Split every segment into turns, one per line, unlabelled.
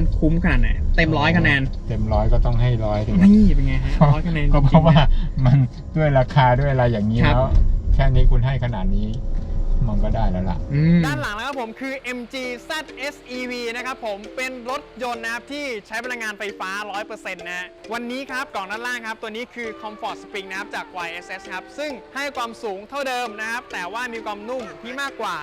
มันคุ้มขนาดไหนเต็มร้อยคะแนน
เต็มร้อยก็ต้องให้ร้อยถึง
นี่เป็นไงฮะร้อยคะแนน
ก็เพราะ
จงๆ
ว่า
นะ
มันด้วยราคาด้วยอะไรอย่างนี้
ครับ
แล้วแค่นี้คุณให้ขนาดนี้มันก็ได้แล้วล่ะ
อืม
ด้านหลังนะครับผมคือ MG ZS EV นะครับผมเป็นรถยนต์นะครับที่ใช้พลังงานไฟฟ้า 100%นะฮะวันนี้ครับกล่องด้านล่างครับ ตัวนี้คือ Comfort Spring นะครับจาก YSS ครับ ซึ่งให้ความสูงเท่าเดิมนะครับ แต่ว่ามีความนุ่มที่มากกว่า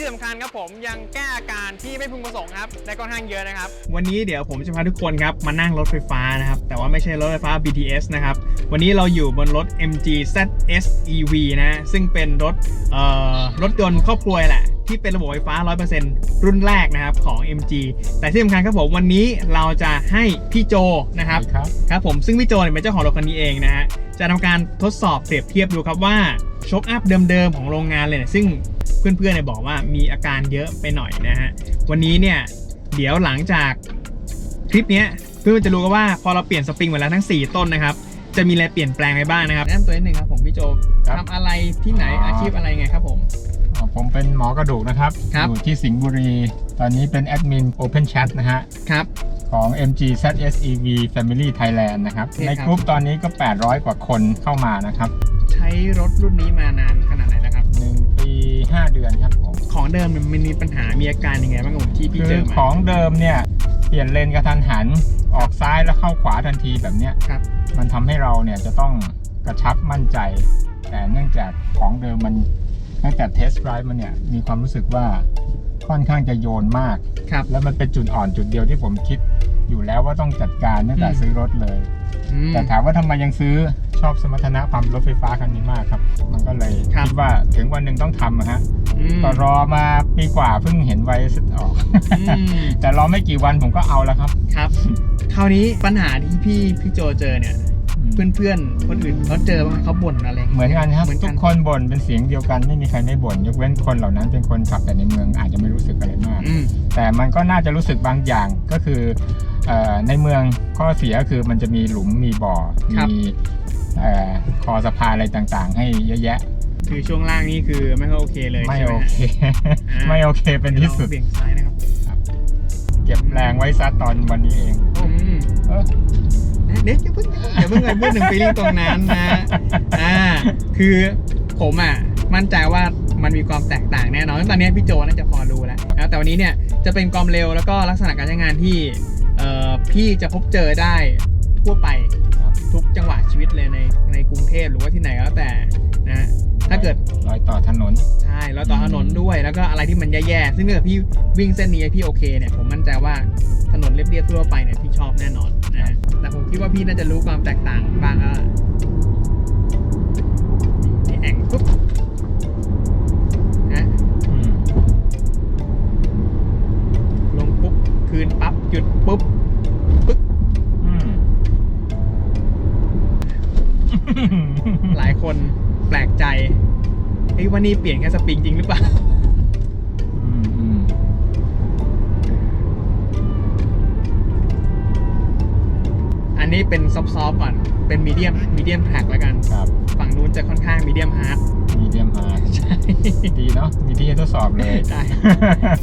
ที่สำคัญครับผมยังแก้อาการที่ไม่พึงประสงค์ครับได้ค่อนข้างเยอะนะครับ
วันนี้เดี๋ยวผมจะพาทุกคนครับมานั่งรถไฟฟ้านะครับ แต่ว่าไม่ใช่รถไฟฟ้า BTS นะครับ วันนี้เราอยู่บนรถ MG ZS EV นะ ซึ่งเป็นรถเอ่อรถยนต์ครอบครัวแหละ ที่เป็นระบบไฟฟ้า 100%รุ่นแรกนะครับของ MG แต่ที่สำคัญครับผมวันนี้เราจะให้พี่โจนะครับ
ครับ
ครับผมซึ่งพี่โจเนี่ยเป็นเจ้าของรถคันนี้เองนะฮะจะทำการทดสอบเปรียบเทียบดูครับว่าช็อคอัพเดิมๆของโรงงานเลยเนี่ยซึ่งเพื่อนๆเนี่ยบอกว่ามีอาการเยอะไปหน่อยนะฮะวันนี้เนี่ยเดี๋ยวหลังจากคลิปเนี้ยเพื่อนๆจะรู้กันว่าพอเราเปลี่ยนสปริงมาแล้วทั้ง 4 ต้นนะครับจะมีอะไรเปลี่ยนแปลงไปบ้างนะครับแนะนำตัวนิดนึงครับผมพี่โจ
ครับ
ทำอะไรที่ไหน
อ๋ออ
อาชีพอะไรไงครับผม
อ๋อ ผมเป็นหมอกระดูกนะครับ
ครับ
อยู่ที่สิงห์บุรี ตอนนี้เป็นแอดมิน Open Chat นะฮะ
ครับ
ของ MG ZSEV Family Thailand นะครับ
โอเคครับ
ในกลุ่มตอนนี้ก็ 800 กว่าคนเข้ามานะครับ
ใช้รถรุ่นนี้มานานขนาดไหนแล้วครับ
1 ปี 5 เดือนครับผม
ของเดิมเนี่ยมันมีปัญหามีอาการยังไงบ้างครับผมที่พี่
คื
เจ
อ
อมา
ของเดิมเนี่ย เปลี่ยนเลนกระทันหันออกซ้ายแล้วเข้าขวาทันทีแบบเนี้ย
ครับ
มันทำให้เราเนี่ยจะต้องกระชับมั่นใจ แต่เนื่องจากของเดิมมัน ตั้งแต่เทสต์ไ i ์มันเนี่ยมีความรู้สึกว่าค่อนข้างจะโยนมาก
ครับ
แล้วมันเป็นจุดอ่อนจุดเดียวที่ผมคิดอยู่แล้วว่าต้องจัดการตั้งแต่
อืม
ซื้อรถเลย
อืม
แต่ถามว่าทำไมยังซื้อชอบสมรรถนะความรถไฟฟ้าคันนี้มากครับ มันก็เลย
ครับ
คิดว่าถึงวันหนึ่งต้องทำอะฮะ
อืม
ก็รอมาปีกว่าเพิ่งเห็นไวสุดออก
อืม
แต่รอไม่กี่วันผมก็เอาแล้วครับ
ครับ คราวนี้ปัญหาที่พี่พี่โจเจอเนี่ย เพื่อนๆคนอื่นเขาเจอบ้างไหมเขาบ่นอะไร
เหมือนกันครับ
เหมือน
ทุ
กั
กคนบ่นเป็นเสียงเดียวกันไม่มีใครไม่บ่นยกเว้นคนเหล่านั้นเป็นคนขับแต่ในเมืองอาจจะไม่รู้สึกอะไรมาก
อืม
แต่มันก็น่าจะรู้สึกบางอย่างก็คือเออในเมืองข้อเสียก็คือมันจะมีหลุมมีบ่อ
ครับ
มีเอ่อคอสะพานอะไรต่างๆ ให้เยอะแยะ
คือช่วงล่างนี่คือไม่ค่อยโอเคเลย
ไม่
ใช่ไหม
โอ
ฮะ
เค
อ่า
ไม่โอเคเป็นที่สุด
เราเบี่ยงซ้ายนะครับ
เก็บแรงไว้ซะตอนวันนี้เอง
อืม
เออ
เด็กอย่าเพิ่งอย่าเพิ่งเลยพูดถึงฟีลิ่งตรงนั้นนะอ่าคือผมอะมั่นใจว่ามันมีความแตกต่างแน่นอนตอนนี้พี่โจน่าจะพอรู้แล้วนะแต่วันนี้เนี่ยจะเป็นความเร็วแล้วก็ลักษณะการใช้งานที่เอ่อพี่จะพบเจอได้ทั่วไปทุกจังหวะชีวิตเลยในในกรุงเทพหรือว่าที่ไหนก็แล้วแต่นะ ถ้าเกิด
รอยต่อถนน
ใช่แล้วต่อถนนด้วยแล้วก็อะไรที่มันแย่ๆซึ่งถ้าเกิดพี่วิ่งเส้นนี้พี่โอเคเนี่ยผมมั่นใจว่าถนนเรียบๆทั่วไปเนี่ยพี่ชอบแน่นอนนะฮะแต่ผมคิดว่าพี่น่าจะรู้ความแตกต่างบ้างแล้ว ว่านี่เปลี่ยนแค่สปริงจริงหรือเปล่า
อืมอืม
อันนี้เป็นซอฟต์ๆก่อน เป็นมีเดียมมีเดียมแทร็กแล้วกัน
ครับ
ฝั่งนู้นจะค่อนข้างมีเดียมฮาร์ด
มีเดียมฮาร์ด
ใช่
ดีเนาะมีที่ให้ทดสอบเลย
ได้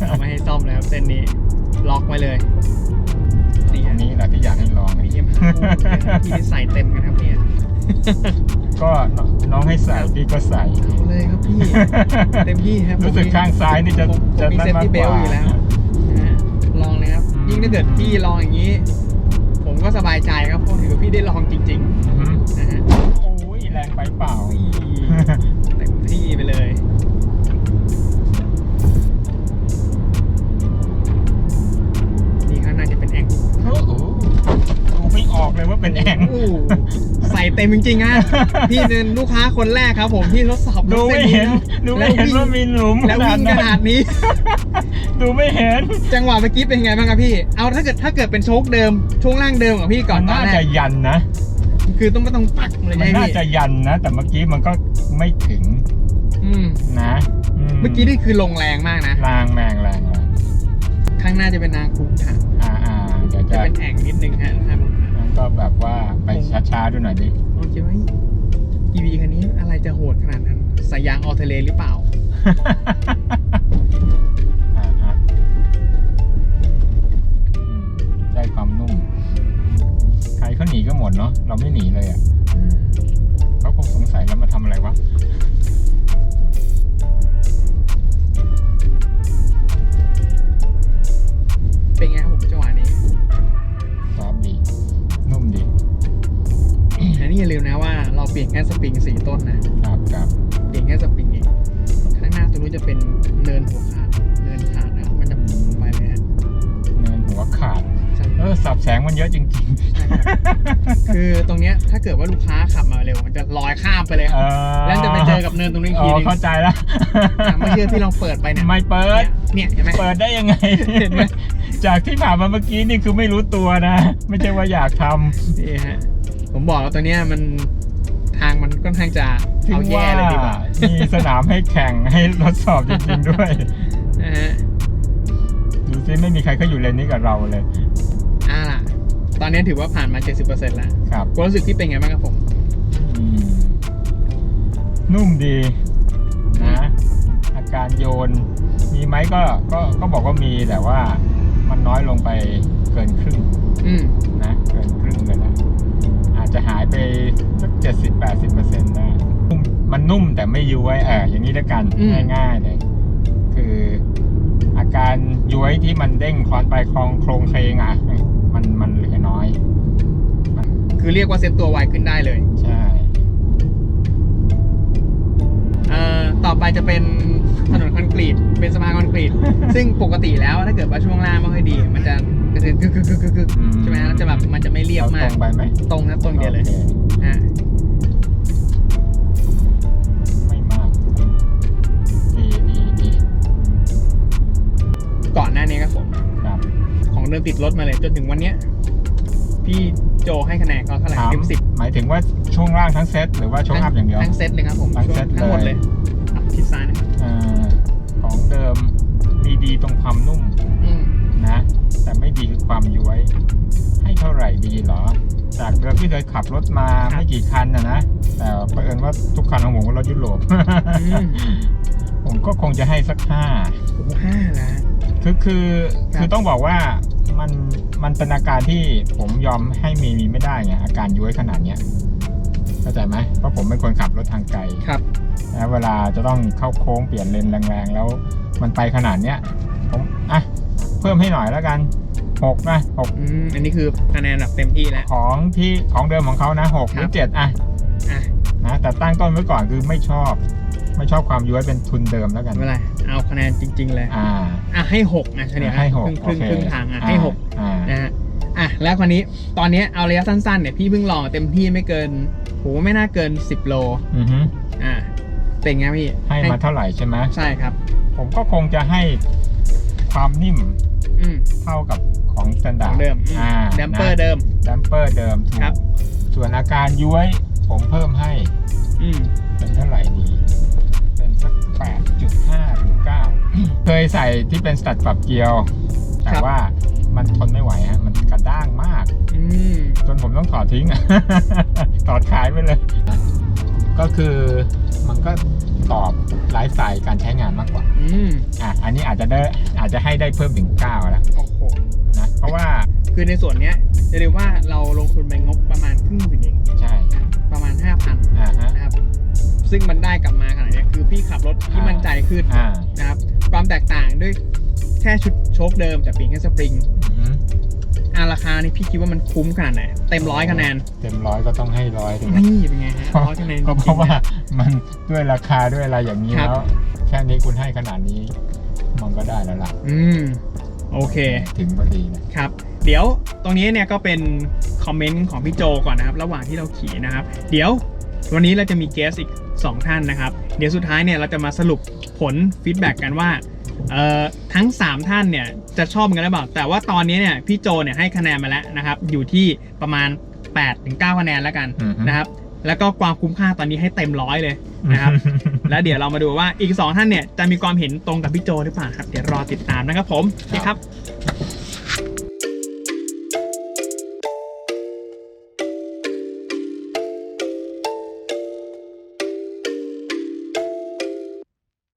เอาไม่ให้ซ่อมเลยครับเส้นนี้ล็อกไว้เลยนี่
อั
อั
น
นนี้
นี้แหละที่อยากให้ลอง
มีเดียมฮาร์ดพี่ใส่เต็มกันครับเนี่ย
ก็น้องให้ใส่พี่ก็ใส่
เอาเลยครับพี่ เต็มที่ครับ
รู้สึกข้างซ้ายนี่จะ
ผมผม
จะ
มี
นั่
เซ
น
ฟ
มาก
ตี้เบ
ก
ล
ว่า
อยู่แล้วนะฮะลองเลยครับ
อืม
ยิ่งถ้าเกิดพี่ลองอย่างนี้ ผมก็สบายใจครับเพราะถือว่าพี่ได้ลองจริง
อือฮึ
ๆนะฮะ
โอ้ยแรงไปเปล่า
อุ้ยเต็มที่ไปเลย นี่ข้างหน้าจะเป็นแอ่ง
โอ้โหดูไม่ออกเลยว่าเป็นแอ่ง
โอ้โหใส่ เต็มจริงๆฮะ พี่เป็นลูกค้าคนแรกครับ ผมที่ทดสอบร
ดู
ถ
ไม่
ส้
เห็น
แล้ว
ดูไม่เห็นว่ามีหลุม
แล้ววิ่งขนาดนี้
ดูไม่เห็น
จังหวะเมื่อกี้เป็นไงบ้างครับพี่ เอาถ้าเกิดถ้าเกิดเป็นโชคเดิมช่วงล่างเดิมของพี่ก่อนตอน
น่า
แร
จะ
ก
ยันนะ
คือต้องไม่ต้องปักเลย
มัน
ใช่ไหม
น่า
พี่
จะยันนะ แต่เมื่อกี้มันก็ไม่ถึง
อืม
นะอื
เมื่อกี้นี่คือลงแรงมากนะ
แรงแรงแรงแรง
ข้างหน้าจะเป็นนางคุกค่ะ
อ่าอ่าเดี๋ยว
จะ
จะ
เป็นแอ่งนิดนึงฮะครับ
งั้น ก็แบบว่าไปช้าๆดูหน่อยดิ
โอเคว่าอีวีคันนี้อะไรจะโหดขนาดนั้น สายยางออเทเลหรือเปล่า
ว่า
เราเปลี่ยนแค่สปริงสี่ต้นนะ
ครับครับ
เปลี่ยนแค่สปริงเองข้างหน้าตรงนู้นจะเป็นเนินหัวขาดเนินขาดนะมันจะไปเลยฮะ
เนินหัวขาด
ใช่
เออสับแสงมันเยอะจริง
ใช่ครับคือตรงเนี้ยถ้าเกิดว่าลูกค้าขับมาเร็วมันจะลอยข้ามไปเลย
ๆเออ
แล้วจะไปเจอกับเนินตรงนี้อีก
อ๋
ที
อ
นึง
เข้าใจแล้ว
อะไม่เชื่อพี่ลองเปิดไปเนี่ย
ไม่เปิด
เนี่ยเห็นไหม
เปิดได้ยังไง
เห็นไหม
จากที่ผ่านมาเมื่อกี้นี่คือไม่รู้ตัวนะ ไม่ใช่ว่าอยากทำ
นี่ฮะผมบอกแล้วตัวเนี้ยมัน ทางมันค่อนข้างจะ
ถึ
เอา
ง
แย่
ว่า
เลยดีกว่า
มีสนามให้แข่งให้ทดสอบจริงๆด้วย
นะฮะ
ดูซิไม่มีใครเขาอยู่เลนนี้กับเราเลย
อ่าล่ะ ตอนนี้ถือว่าผ่านมา 70%แล้ว
ครับ
ความรู้สึกที่เป็นไงบ้างครับผม
อืมนุ่มดีนะ อาการโยน มีไหมก็ก็ก็บอกว่ามีแต่ว่ามันน้อยลงไปเกินครึ่ง
อืม
นะ เกินครึ่งเลยนะ อาจจะหายไปสักเจ็ดสิบแปดสิบเปอร์เซ็นต์ได้นุ่มมันนุ่มแต่ไม่ย้วยเอออย่างนี้แล้วกัน
อืม
ง่ายๆเลย คืออาการย้วยที่มันเด้งคลอนไปคลองโครงเคลงอะมันมันเหลือน้อย
คือเรียกว่าเซ็ตตัวไวขึ้นได้เลย
ใช่
เอ่อต่อไปจะเป็นถนนคอนกรีตเป็นสะพานคอนกรีตซึ่งปกติแล้วถ้าเกิดว่าช่วงล่างไม่ค่อยดี มันจะ คือกึกกึกกึกกึกกึก
อืม
ใช่ไหมฮะแล้วจะแบบมันจะไม่เรียบ
เรา
มา
ตรงไปไหม
ตรงนะตรงเดียวเลย
โอค
ฮะ
ไม่มากดีดีดี
ก่อนหน้านี้ครับผม
ครับ
ของเดิมติดรถมาเลยจนถึงวันเนี้ยพี่โจให้คะแนนเขาเท่าไหร่
ถาม
เต็มสิบ
หมายถึงว่าช่วงล่างทั้งเซตหรือว่าช่วงอัพอย่างเดียว
ทั้งเซตเลยครับผม
ทั้งเซต
ทั้งหมดเลยยอะทิศซ้ายนะครับ
เอ่อของเดิมมีดีตรงความนุ่ม
อืม
นะ แต่ไม่ดีคือความย้วย ให้เท่าไหร่ดีเหรอ จากเดิมที่เคยขับรถมาไม่กี่คันนะนะ แต่เผอิญว่าทุกคันของผมก็รถยุโรป
อืม
ผมก็คงจะให้สักห้า
โอ้โหห้าละ
คือคือ
ครับ
คือต้องบอกว่ามันมันเป็นอาการที่ผมยอมให้มีมีไม่ได้ไงอาการย้วยขนาดเนี้ยเข้าใจไหมเพราะผมเป็นคนขับรถทางไกล
ครับ
แล้วเวลาจะต้องเข้าโค้งเปลี่ยนเลนแรงๆแล้วมันไปขนาดเนี้ยผมอะเพิ่มให้หน่อยแล้วกันหกนะหก
อืมอันนี้คือคะแนนแบบเต็มที่แล้ว
ของที่ของเดิมของเขานะหกห
ค
รื
รั
อบเจ็ดอะ
อะ
นะแต่ตั้งต้นไว้ก่อนคือไม่ชอบ ไม่ชอบความย้วยเป็นทุนเดิมแล้วกัน
ไม่เป็นไรเอาคะแนนจริง ๆ เลย
อ่า
อะให้หกนะเฉลี่ย
ให้หก
ครึ่งครึ่ง
โอเค
ครึ่งทางอะให้หก
อ่า
นะฮะอะแล้วคนนี้ตอนนี้เอาระยะสั้นๆเนี่ยพี่เพิ่งลองเต็มที่ไม่เกินโหไม่น่าเกิน10โล
อือฮึ
อะเป็นไงพี่
ให้มาเท่าไหร่ใช่ไหม
ใช่ครับ
ผมก็คงจะให้ ความนิ่ม
อืม
เท่ากับของสแตน
ข
ดา
อ
ร์
ง
ด
เดิมอืม
อ่า
แดมเปอร์เดิม
แดมเปอร์เดิมถูก
ครับ
ส่วนอาการย้วยผมเพิ่มให้
อืม
เป็นเท่าไหร่ดี เป็นสัก8.5ถึง9เคยใส่ที่เป็นสตัดปรับเกียว แต่ว่ามันทนไม่ไหวฮะมันกระด้างมาก
อืม
จนผมต้องถอดทิ้งถอดขายไปเลย ก็คือมันก็ตอบไลฟ์สไตล์การใช้งานมากกว่า
อืม
อะอันนี้อาจจะได้อาจจะให้ได้เพิ่มถึง9แล้ว
โอ้โห
นะเพราะว่า
คือในส่วนเนี้ยจะเรียกว่าเราลงทุนไปงบประมาณครึ่งหมื่นเอง
ใช่
ประมาณ 5,000
อ่าฮะ
นะครับซึ่งมันได้กลับมาขนาดเนี้ยคือพี่ขับรถที่
อ่ามั่
มั่นใจขึ้น
อ่า
นะครับความแตกต่างด้วยแค่ชุดโชคเดิมแต่เปลี่ยนแค่สปริง
อือหือ
อะราคานี่พี่คิดว่ามันคุ้มขนาดไหนเต็มร้อยคะแนน
เต็มร้อยก็ต้องให้ร้อยถึง
นี่เป็นไงฮะร้อยคะแนน
ก็เพ
จริ
ราะ
งๆ
ว่า
นะ
มันด้วยราคาด้วยอะไรอย่างนี้
ครับ
แล้วแค่นี้คุณให้ขนาดนี้ มันก็ได้แล้วล่ะ
อืม โอเค
ถึงพอดีนะ
ครับ เดี๋ยวตรงนี้เนี่ยก็เป็นคอมเมนต์ของพี่โจก่อนนะครับ ระหว่างที่เราขี่นะครับ เดี๋ยววันนี้เราจะมีเกสอีก 2 ท่านนะครับ เดี๋ยวสุดท้ายเนี่ยเราจะมาสรุปผลฟีดแบ็กกันว่าเอ่อทั้ง 3 ท่านเนี่ยจะชอบกันหรือเปล่า แต่ว่าตอนนี้เนี่ยพี่โจเนี่ยให้คะแนนมาแล้วนะครับ อยู่ที่ประมาณ8-9คะแนนแล้วกัน
อือฮึ
นะครับ แล้วก็ความคุ้มค่าตอนนี้ให้เต็มร้อยเลยนะครับ แล้วเดี๋ยวเรามาดูว่าอีก 2 ท่านเนี่ยจะมีความเห็นตรงกับพี่โจหรือเปล่าครับ เดี๋ยวรอติดตามนะครับผมโอเคครับ